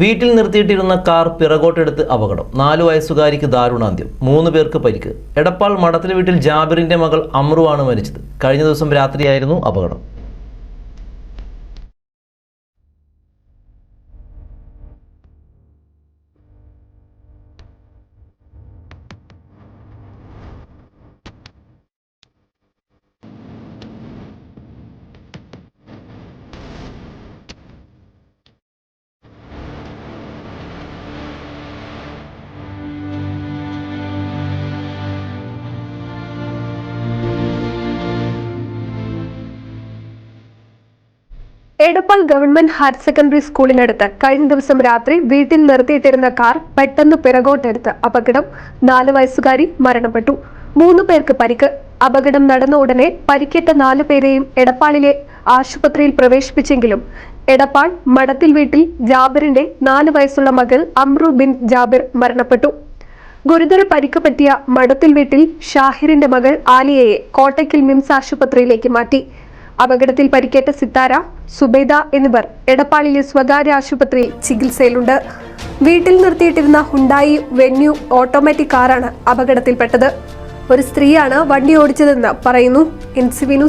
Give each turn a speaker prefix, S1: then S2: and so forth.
S1: വീട്ടിൽ നിർത്തിയിട്ടിരുന്ന കാർ പിറകോട്ടെടുത്ത് അപകടം. നാലു വയസ്സുകാരിക്ക് ദാരുണാന്ത്യം. മൂന്ന് പേർക്ക് പരിക്ക്. എടപ്പാൾ മഠത്തിലെ വീട്ടിൽ ജാബിറിന്റെ മകൾ അമ്രുവാണ് മരിച്ചത്. കഴിഞ്ഞ ദിവസം രാത്രിയായിരുന്നു അപകടം.
S2: എടപ്പാൾ ഗവൺമെന്റ് ഹയർ സെക്കൻഡറി സ്കൂളിനടുത്ത് കഴിഞ്ഞ ദിവസം രാത്രി വീട്ടിൽ നിർത്തിയിട്ടിരുന്ന കാർ പെട്ടെന്ന് പിറകോട്ടെടുത്ത് അപകടം നാല് വയസ്സുകാരി മരണപ്പെട്ടു. മൂന്ന് പേർക്ക് പരിക്ക്. അപകടം നടന്ന ഉടനെ പരിക്കേറ്റ നാലു പേരെയും എടപ്പാളിലെ ആശുപത്രിയിൽ പ്രവേശിപ്പിച്ചെങ്കിലും എടപ്പാൾ മടത്തിൽ വീട്ടിൽ ജാബിറിന്റെ നാല് വയസ്സുള്ള മകൾ അമ്രു ബിൻ ജാബിർ മരണപ്പെട്ടു. ഗുരുതര പരിക്ക് പറ്റിയ മടത്തിൽ വീട്ടിൽ ഷാഹിറിന്റെ മകൾ ആലിയയെ കോട്ടയ്ക്കൽ മിംസ് ആശുപത്രിയിലേക്ക് മാറ്റി. അപകടത്തിൽ പരിക്കേറ്റ സിത്താര സുബൈദ എന്നിവർ എടപ്പാളിലെ സ്വകാര്യ ആശുപത്രിയിൽ ചികിത്സയിലുണ്ട്. വീട്ടിൽ നിർത്തിയിട്ടിരുന്ന ഹുണ്ടായി വെന്യൂ ഓട്ടോമാറ്റിക് കാറാണ് അപകടത്തിൽപ്പെട്ടത്. ഒരു സ്ത്രീയാണ് വണ്ടി ഓടിച്ചതെന്ന് പറയുന്നു. N C Vinu